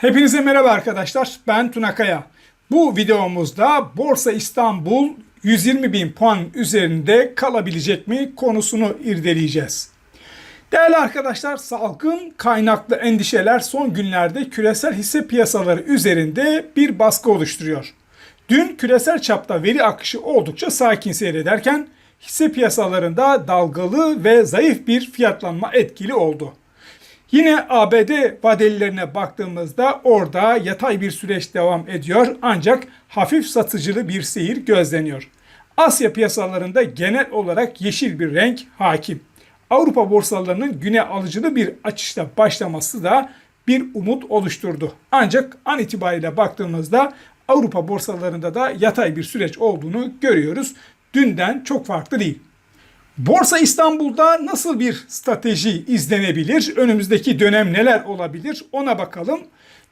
Hepinize merhaba arkadaşlar. Ben Tuna Kaya. Bu videomuzda Borsa İstanbul 120 bin puan üzerinde kalabilecek mi konusunu irdeleyeceğiz. Değerli arkadaşlar salgın kaynaklı endişeler son günlerde küresel hisse piyasaları üzerinde bir baskı oluşturuyor. Dün küresel çapta veri akışı oldukça sakin seyrederken hisse piyasalarında dalgalı ve zayıf bir fiyatlanma etkili oldu. Yine ABD vadelilerine baktığımızda orada yatay bir süreç devam ediyor ancak hafif satıcılı bir seyir gözleniyor. Asya piyasalarında genel olarak yeşil bir renk hakim. Avrupa borsalarının güne alıcılı bir açışta başlaması da bir umut oluşturdu. Ancak an itibariyle baktığımızda Avrupa borsalarında da yatay bir süreç olduğunu görüyoruz. Dünden çok farklı değil. Borsa İstanbul'da nasıl bir strateji izlenebilir? Önümüzdeki dönem neler olabilir? Ona bakalım.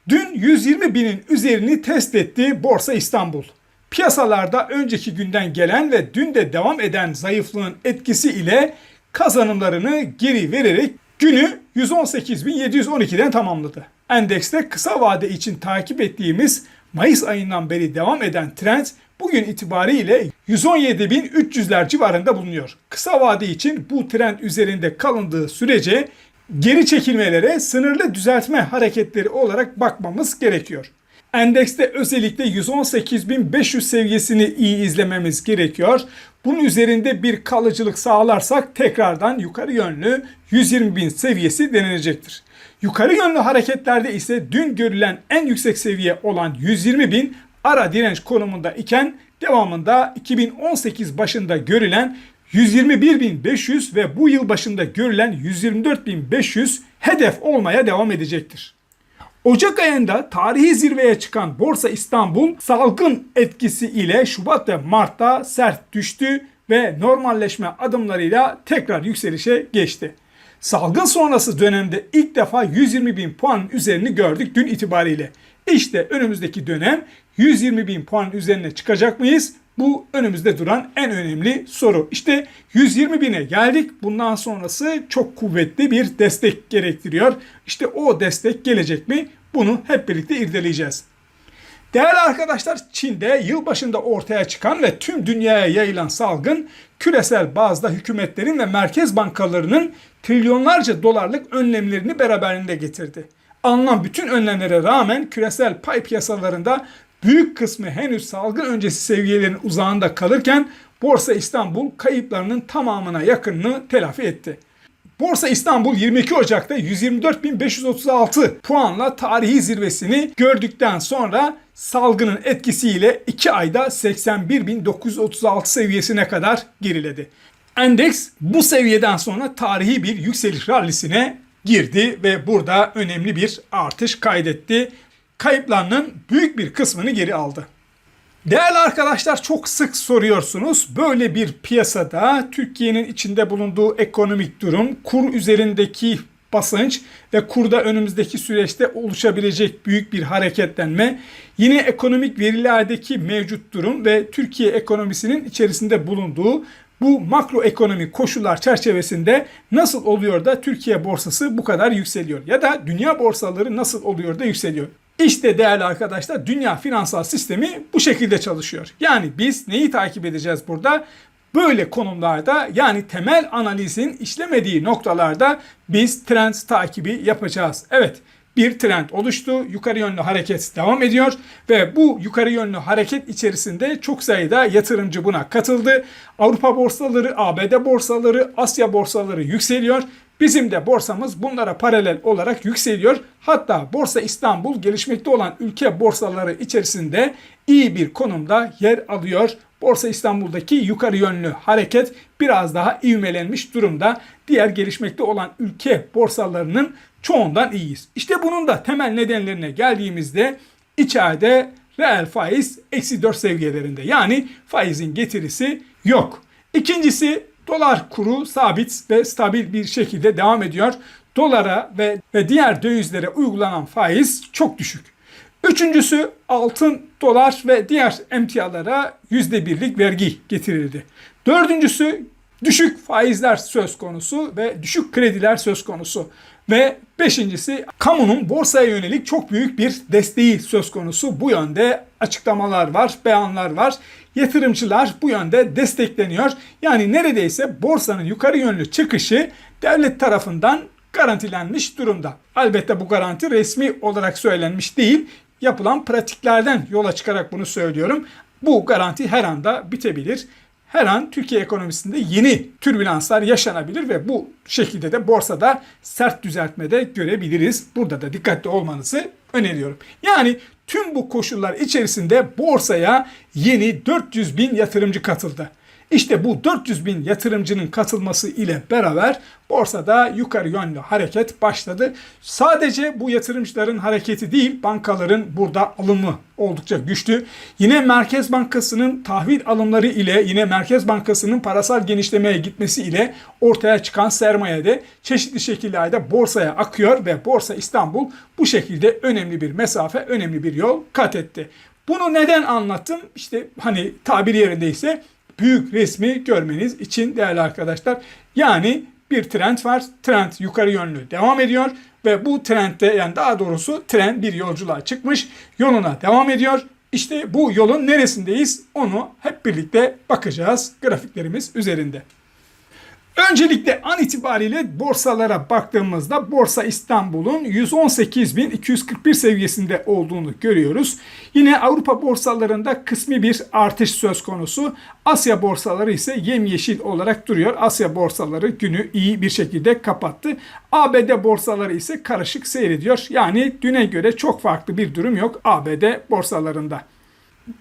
Dün 120 binin üzerini test etti Borsa İstanbul. Piyasalarda önceki günden gelen ve dün de devam eden zayıflığın etkisi ile kazanımlarını geri vererek günü 118.712'den tamamladı. Endekste kısa vade için takip ettiğimiz Mayıs ayından beri devam eden trend bugün itibariyle 117.300'ler civarında bulunuyor. Kısa vade için bu trend üzerinde kalındığı sürece geri çekilmelere sınırlı düzeltme hareketleri olarak bakmamız gerekiyor. Endekste özellikle 118.500 seviyesini iyi izlememiz gerekiyor. Bunun üzerinde bir kalıcılık sağlarsak tekrardan yukarı yönlü 120.000 seviyesi denenecektir. Yukarı yönlü hareketlerde ise dün görülen en yüksek seviye olan 120.000 ara direnç konumunda iken devamında 2018 başında görülen 121.500 ve bu yıl başında görülen 124.500 hedef olmaya devam edecektir. Ocak ayında tarihi zirveye çıkan Borsa İstanbul salgın etkisi ile Şubat ve Mart'ta sert düştü ve normalleşme adımlarıyla tekrar yükselişe geçti. Salgın sonrası dönemde ilk defa 120 bin puan üzerini gördük dün itibariyle. İşte önümüzdeki dönem 120 bin puan üzerine çıkacak mıyız? Bu önümüzde duran en önemli soru. İşte 120 bine geldik. Bundan sonrası çok kuvvetli bir destek gerektiriyor. İşte o destek gelecek mi? Bunu hep birlikte irdeleyeceğiz. Değerli arkadaşlar Çin'de yılbaşında ortaya çıkan ve tüm dünyaya yayılan salgın küresel bazda hükümetlerin ve merkez bankalarının trilyonlarca dolarlık önlemlerini beraberinde getirdi. Alınan bütün önlemlere rağmen küresel pay piyasalarında büyük kısmı henüz salgın öncesi seviyelerin uzağında kalırken Borsa İstanbul kayıplarının tamamına yakınını telafi etti. Borsa İstanbul 22 Ocak'ta 124.536 puanla tarihi zirvesini gördükten sonra salgının etkisiyle 2 ayda 81.936 seviyesine kadar geriledi. Endeks bu seviyeden sonra tarihi bir yükseliş rallisine girdi ve burada önemli bir artış kaydetti. Kayıplarının büyük bir kısmını geri aldı. Değerli arkadaşlar çok sık soruyorsunuz. Böyle bir piyasada Türkiye'nin içinde bulunduğu ekonomik durum, kur üzerindeki basınç ve kurda önümüzdeki süreçte oluşabilecek büyük bir hareketlenme, yine ekonomik verilerdeki mevcut durum ve Türkiye ekonomisinin içerisinde bulunduğu bu makroekonomik koşullar çerçevesinde nasıl oluyor da Türkiye borsası bu kadar yükseliyor ya da dünya borsaları nasıl oluyor da yükseliyor? İşte değerli arkadaşlar dünya finansal sistemi bu şekilde çalışıyor. Yani biz neyi takip edeceğiz burada? Böyle konumlarda yani temel analizin işlemediği noktalarda biz trend takibi yapacağız. Evet bir trend oluştu. Yukarı yönlü hareket devam ediyor ve bu yukarı yönlü hareket içerisinde çok sayıda yatırımcı buna katıldı. Avrupa borsaları, ABD borsaları, Asya borsaları yükseliyor. Bizim de borsamız bunlara paralel olarak yükseliyor. Hatta Borsa İstanbul gelişmekte olan ülke borsaları içerisinde iyi bir konumda yer alıyor. Borsa İstanbul'daki yukarı yönlü hareket biraz daha ivmelenmiş durumda. Diğer gelişmekte olan ülke borsalarının çoğundan iyiyiz. İşte bunun da temel nedenlerine geldiğimizde içeride reel faiz eksi 4 seviyelerinde. Yani faizin getirisi yok. İkincisi dolar kuru sabit ve stabil bir şekilde devam ediyor. Dolara ve, ve diğer dövizlere uygulanan faiz çok düşük. Üçüncüsü altın, dolar ve diğer emtialara %1'lik vergi getirildi. Dördüncüsü düşük faizler söz konusu ve düşük krediler söz konusu. Ve beşincisi kamunun borsaya yönelik çok büyük bir desteği söz konusu. Bu yönde açıklamalar var, beyanlar var. Yatırımcılar bu yönde destekleniyor. Yani neredeyse borsanın yukarı yönlü çıkışı devlet tarafından garantilenmiş durumda. Elbette bu garanti resmi olarak söylenmiş değil. Yapılan pratiklerden yola çıkarak bunu söylüyorum. Bu garanti her anda bitebilir her an Türkiye ekonomisinde yeni türbülanslar yaşanabilir ve bu şekilde de borsada sert düzeltmede görebiliriz. Burada da dikkatli olmanızı öneriyorum. Yani tüm bu koşullar içerisinde borsaya yeni 400 bin yatırımcı katıldı. İşte bu 400 bin yatırımcının katılması ile beraber borsada yukarı yönlü hareket başladı. Sadece bu yatırımcıların hareketi değil, bankaların burada alımı oldukça güçlü. Yine Merkez Bankası'nın tahvil alımları ile yine Merkez Bankası'nın parasal genişlemeye gitmesi ile ortaya çıkan sermaye de çeşitli şekillerde borsaya akıyor ve Borsa İstanbul bu şekilde önemli bir mesafe, önemli bir yol kat etti. Bunu neden anlattım? İşte hani tabir yerindeyse büyük resmi görmeniz için değerli arkadaşlar. Yani bir trend var. Trend yukarı yönlü devam ediyor ve bu trendde yani daha doğrusu trend bir yolculuğa çıkmış. Yoluna devam ediyor. İşte bu yolun neresindeyiz onu hep birlikte bakacağız grafiklerimiz üzerinde. Öncelikle an itibariyle borsalara baktığımızda Borsa İstanbul'un 118.241 seviyesinde olduğunu görüyoruz. Yine Avrupa borsalarında kısmi bir artış söz konusu. Asya borsaları ise yemyeşil olarak duruyor. Asya borsaları günü iyi bir şekilde kapattı. ABD borsaları ise karışık seyrediyor. Yani düne göre çok farklı bir durum yok ABD borsalarında.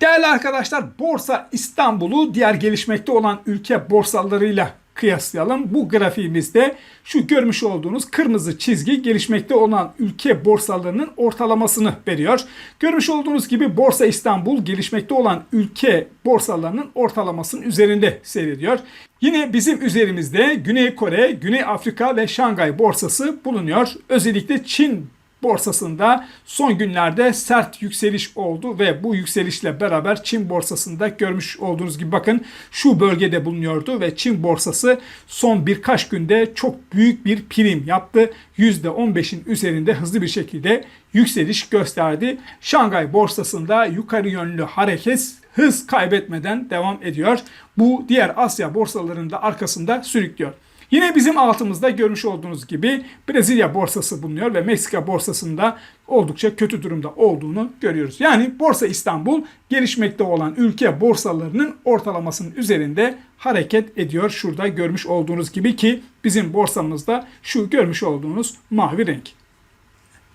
Değerli arkadaşlar Borsa İstanbul'u diğer gelişmekte olan ülke borsalarıyla kıyaslayalım. Bu grafiğimizde şu görmüş olduğunuz kırmızı çizgi gelişmekte olan ülke borsalarının ortalamasını veriyor. Görmüş olduğunuz gibi Borsa İstanbul gelişmekte olan ülke borsalarının ortalamasının üzerinde seyrediyor. Yine bizim üzerimizde Güney Kore, Güney Afrika ve Şangay borsası bulunuyor. Özellikle Çin borsasında son günlerde sert yükseliş oldu ve bu yükselişle beraber Çin borsasında görmüş olduğunuz gibi bakın şu bölgede bulunuyordu ve Çin borsası son birkaç günde çok büyük bir prim yaptı. %15'in üzerinde hızlı bir şekilde yükseliş gösterdi. Şangay borsasında yukarı yönlü hareket hız kaybetmeden devam ediyor. Bu diğer Asya borsalarında arkasında sürüklüyor. Yine bizim altımızda görmüş olduğunuz gibi Brezilya borsası bulunuyor ve Meksika borsasında oldukça kötü durumda olduğunu görüyoruz. Yani Borsa İstanbul gelişmekte olan ülke borsalarının ortalamasının üzerinde hareket ediyor. Şurada görmüş olduğunuz gibi ki bizim borsamızda şu görmüş olduğunuz mavi renk.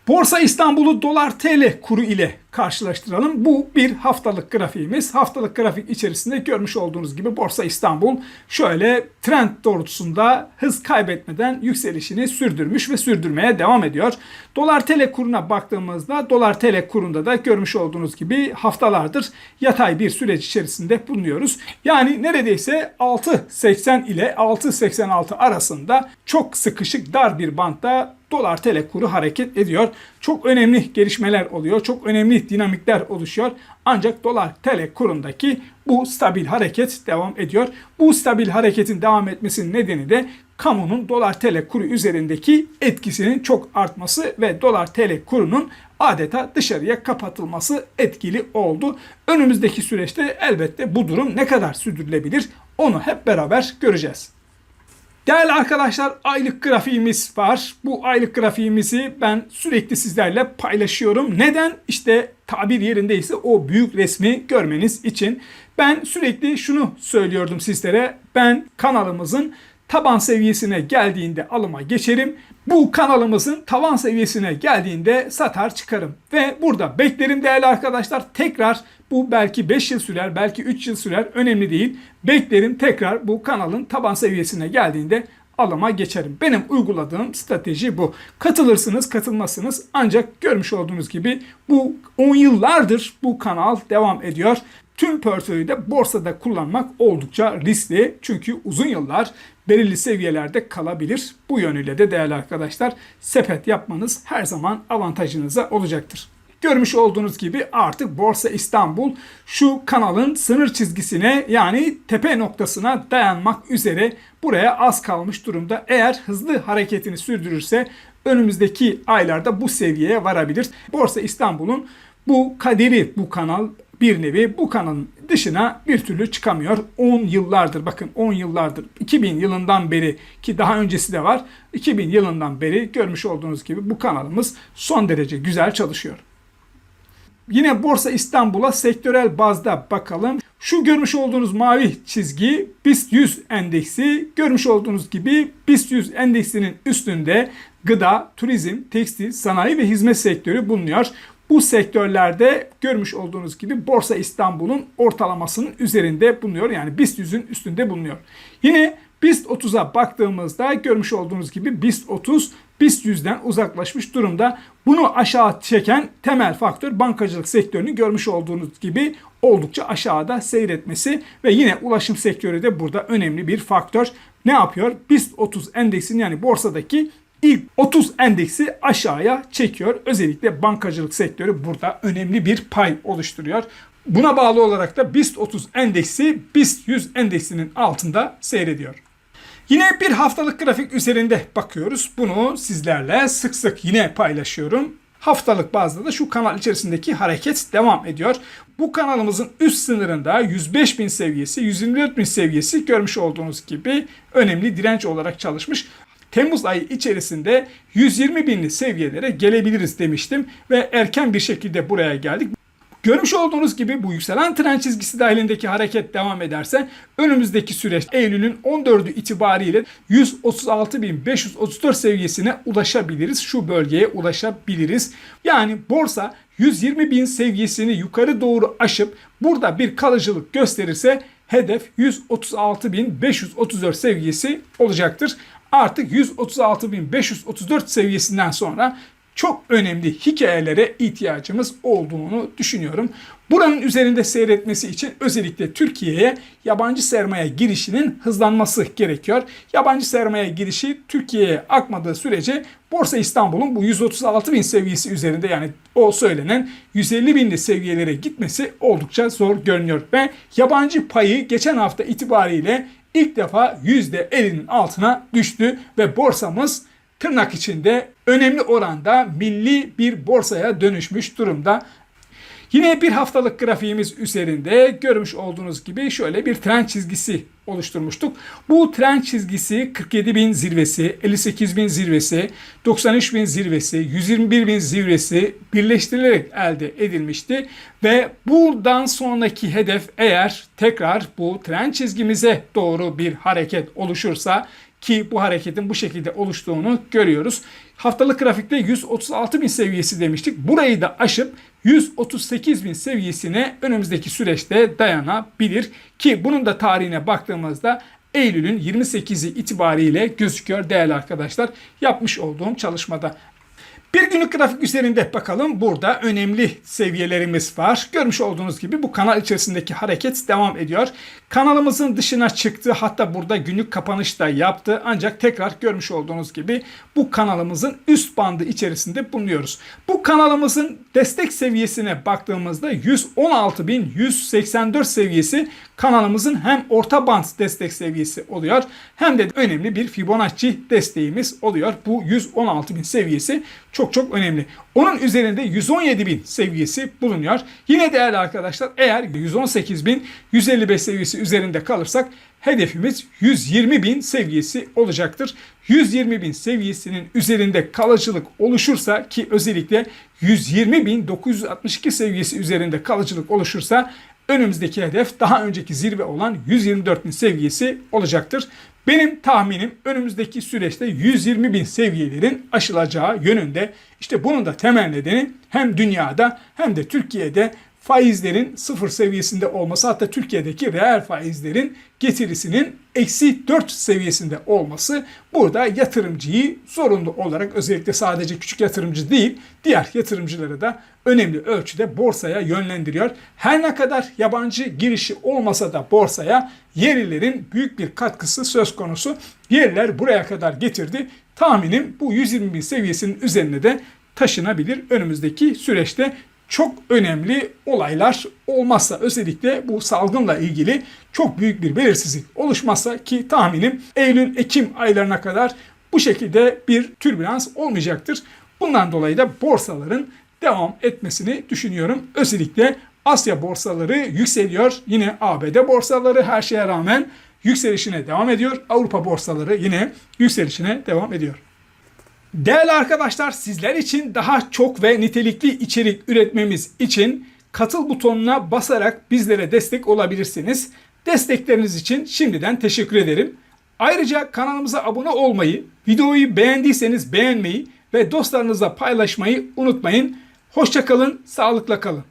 Borsa İstanbul'u dolar TL kuru ile karşılaştıralım. Bu bir haftalık grafiğimiz. Haftalık grafik içerisinde görmüş olduğunuz gibi Borsa İstanbul şöyle trend doğrultusunda hız kaybetmeden yükselişini sürdürmüş ve sürdürmeye devam ediyor. Dolar TL kuruna baktığımızda dolar TL kurunda da görmüş olduğunuz gibi haftalardır yatay bir süreç içerisinde bulunuyoruz. Yani neredeyse 6.80 ile 6.86 arasında çok sıkışık dar bir bantta dolar TL kuru hareket ediyor. Çok önemli gelişmeler oluyor. Çok önemli dinamikler oluşuyor. Ancak dolar TL kurundaki bu stabil hareket devam ediyor. Bu stabil hareketin devam etmesinin nedeni de kamunun dolar TL kuru üzerindeki etkisinin çok artması ve dolar TL kurunun adeta dışarıya kapatılması etkili oldu. Önümüzdeki süreçte elbette bu durum ne kadar sürdürülebilir onu hep beraber göreceğiz. Değerli arkadaşlar aylık grafiğimiz var. Bu aylık grafiğimizi ben sürekli sizlerle paylaşıyorum. Neden? İşte tabir yerindeyse o büyük resmi görmeniz için. Ben sürekli şunu söylüyordum sizlere. Ben kanalımızın taban seviyesine geldiğinde alıma geçerim. Bu kanalımızın tavan seviyesine geldiğinde satar çıkarım. Ve burada beklerim değerli arkadaşlar. Tekrar bu belki 5 yıl sürer, belki 3 yıl sürer. Önemli değil. Beklerim tekrar bu kanalın taban seviyesine geldiğinde alıma geçerim. Benim uyguladığım strateji bu. Katılırsınız, katılmazsınız. Ancak görmüş olduğunuz gibi bu 10 yıllardır bu kanal devam ediyor. Tüm portföyü de borsada kullanmak oldukça riskli. Çünkü uzun yıllar belirli seviyelerde kalabilir. Bu yönüyle de değerli arkadaşlar sepet yapmanız her zaman avantajınıza olacaktır. Görmüş olduğunuz gibi artık Borsa İstanbul şu kanalın sınır çizgisine yani tepe noktasına dayanmak üzere buraya az kalmış durumda. Eğer hızlı hareketini sürdürürse önümüzdeki aylarda bu seviyeye varabilir. Borsa İstanbul'un bu kaderi bu kanal bir nevi bu kanalın dışına bir türlü çıkamıyor. 10 yıllardır bakın 10 yıllardır 2000 yılından beri ki daha öncesi de var. 2000 yılından beri görmüş olduğunuz gibi bu kanalımız son derece güzel çalışıyor. Yine Borsa İstanbul'a sektörel bazda bakalım. Şu görmüş olduğunuz mavi çizgi BIST 100 endeksi. Görmüş olduğunuz gibi BIST 100 endeksinin üstünde gıda, turizm, tekstil, sanayi ve hizmet sektörü bulunuyor. Bu sektörlerde görmüş olduğunuz gibi Borsa İstanbul'un ortalamasının üzerinde bulunuyor. Yani BIST 100'ün üstünde bulunuyor. Yine BIST 30'a baktığımızda görmüş olduğunuz gibi BIST 30 BIST 100'den uzaklaşmış durumda. Bunu aşağı çeken temel faktör bankacılık sektörünü görmüş olduğunuz gibi oldukça aşağıda seyretmesi ve yine ulaşım sektörü de burada önemli bir faktör. Ne yapıyor? BIST 30 endeksinin yani borsadaki ilk 30 endeksi aşağıya çekiyor. Özellikle bankacılık sektörü burada önemli bir pay oluşturuyor. Buna bağlı olarak da BIST 30 endeksi BIST 100 endeksinin altında seyrediyor. Yine bir haftalık grafik üzerinde bakıyoruz. Bunu sizlerle sık sık yine paylaşıyorum. Haftalık bazda da şu kanal içerisindeki hareket devam ediyor. Bu kanalımızın üst sınırında 105 bin seviyesi, 124 bin seviyesi görmüş olduğunuz gibi önemli direnç olarak çalışmış. Temmuz ayı içerisinde 120 binli seviyelere gelebiliriz demiştim ve erken bir şekilde buraya geldik. Görmüş olduğunuz gibi bu yükselen trend çizgisi dahilindeki hareket devam ederse önümüzdeki süreç Eylül'ün 14'ü itibariyle 136.534 seviyesine ulaşabiliriz. Şu bölgeye ulaşabiliriz. Yani borsa 120.000 seviyesini yukarı doğru aşıp burada bir kalıcılık gösterirse hedef 136.534 seviyesi olacaktır. Artık 136.534 seviyesinden sonra çok önemli hikayelere ihtiyacımız olduğunu düşünüyorum. Buranın üzerinde seyretmesi için özellikle Türkiye'ye yabancı sermaye girişinin hızlanması gerekiyor. Yabancı sermaye girişi Türkiye'ye akmadığı sürece Borsa İstanbul'un bu 136 bin seviyesi üzerinde yani o söylenen 150 binli seviyelere gitmesi oldukça zor görünüyor. Ve yabancı payı geçen hafta itibariyle ilk defa %50'nin altına düştü ve borsamız tırnak içinde önemli oranda milli bir borsaya dönüşmüş durumda. Yine bir haftalık grafiğimiz üzerinde görmüş olduğunuz gibi şöyle bir trend çizgisi oluşturmuştuk. Bu trend çizgisi 47 bin zirvesi, 58 bin zirvesi, 93 bin zirvesi, 121 bin zirvesi birleştirilerek elde edilmişti. Ve buradan sonraki hedef eğer tekrar bu trend çizgimize doğru bir hareket oluşursa ki bu hareketin bu şekilde oluştuğunu görüyoruz. Haftalık grafikte 136 bin seviyesi demiştik. Burayı da aşıp 138 bin seviyesine önümüzdeki süreçte dayanabilir. Ki bunun da tarihine baktığımızda Eylül'ün 28'i itibariyle gözüküyor değerli arkadaşlar. Yapmış olduğum çalışmada. Bir günlük grafik üzerinde bakalım. Burada önemli seviyelerimiz var. Görmüş olduğunuz gibi bu kanal içerisindeki hareket devam ediyor. Kanalımızın dışına çıktı. Hatta burada günlük kapanış da yaptı. Ancak tekrar görmüş olduğunuz gibi bu kanalımızın üst bandı içerisinde bulunuyoruz. Bu kanalımızın destek seviyesine baktığımızda 116.184 seviyesi kanalımızın hem orta band destek seviyesi oluyor hem de önemli bir Fibonacci desteğimiz oluyor. Bu 116.000 seviyesi çok çok önemli. Onun üzerinde 117.000 seviyesi bulunuyor. Yine değerli arkadaşlar eğer 118.155 seviyesi üzerinde kalırsak hedefimiz 120.000 seviyesi olacaktır. 120.000 seviyesinin üzerinde kalıcılık oluşursa ki özellikle 120.962 seviyesi üzerinde kalıcılık oluşursa önümüzdeki hedef daha önceki zirve olan 124.000 seviyesi olacaktır. Benim tahminim önümüzdeki süreçte 120 bin seviyelerin aşılacağı yönünde. İşte bunun da temel nedeni hem dünyada hem de Türkiye'de faizlerin sıfır seviyesinde olması hatta Türkiye'deki reel faizlerin getirisinin eksi 4 seviyesinde olması burada yatırımcıyı zorunlu olarak özellikle sadece küçük yatırımcı değil diğer yatırımcıları da önemli ölçüde borsaya yönlendiriyor. Her ne kadar yabancı girişi olmasa da borsaya yerlilerin büyük bir katkısı söz konusu. Yerliler buraya kadar getirdi. Tahminim bu 120 bin seviyesinin üzerine de taşınabilir önümüzdeki süreçte çok önemli olaylar olmazsa özellikle bu salgınla ilgili çok büyük bir belirsizlik oluşmazsa ki tahminim Eylül-Ekim aylarına kadar bu şekilde bir türbülans olmayacaktır. Bundan dolayı da borsaların devam etmesini düşünüyorum. Özellikle Asya borsaları yükseliyor. Yine ABD borsaları her şeye rağmen yükselişine devam ediyor. Avrupa borsaları yine yükselişine devam ediyor. Değerli arkadaşlar sizler için daha çok ve nitelikli içerik üretmemiz için katıl butonuna basarak bizlere destek olabilirsiniz. Destekleriniz için şimdiden teşekkür ederim. Ayrıca kanalımıza abone olmayı, videoyu beğendiyseniz beğenmeyi ve dostlarınızla paylaşmayı unutmayın. Hoşçakalın, sağlıkla kalın.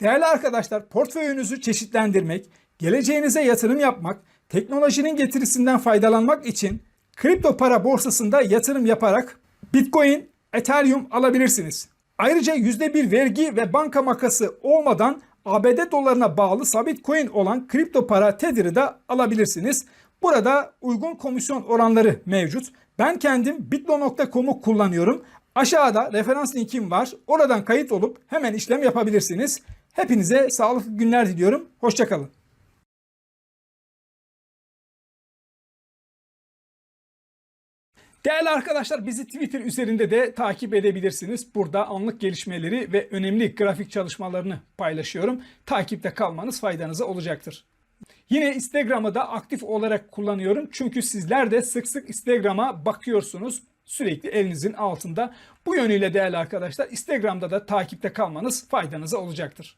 Değerli arkadaşlar, portföyünüzü çeşitlendirmek, geleceğinize yatırım yapmak, teknolojinin getirisinden faydalanmak için kripto para borsasında yatırım yaparak Bitcoin, Ethereum alabilirsiniz. Ayrıca %1 vergi ve banka makası olmadan ABD dolarına bağlı sabit coin olan kripto para Tether'ı da alabilirsiniz. Burada uygun komisyon oranları mevcut. Ben kendim bitlo.com'u kullanıyorum. Aşağıda referans linkim var. Oradan kayıt olup hemen işlem yapabilirsiniz. Hepinize sağlıklı günler diliyorum. Hoşçakalın. Değerli arkadaşlar bizi Twitter üzerinde de takip edebilirsiniz. Burada anlık gelişmeleri ve önemli grafik çalışmalarını paylaşıyorum. Takipte kalmanız faydanıza olacaktır. Yine Instagram'ı da aktif olarak kullanıyorum. Çünkü sizler de sık sık Instagram'a bakıyorsunuz. Sürekli elinizin altında. Bu yönüyle değerli arkadaşlar Instagram'da da takipte kalmanız faydanıza olacaktır.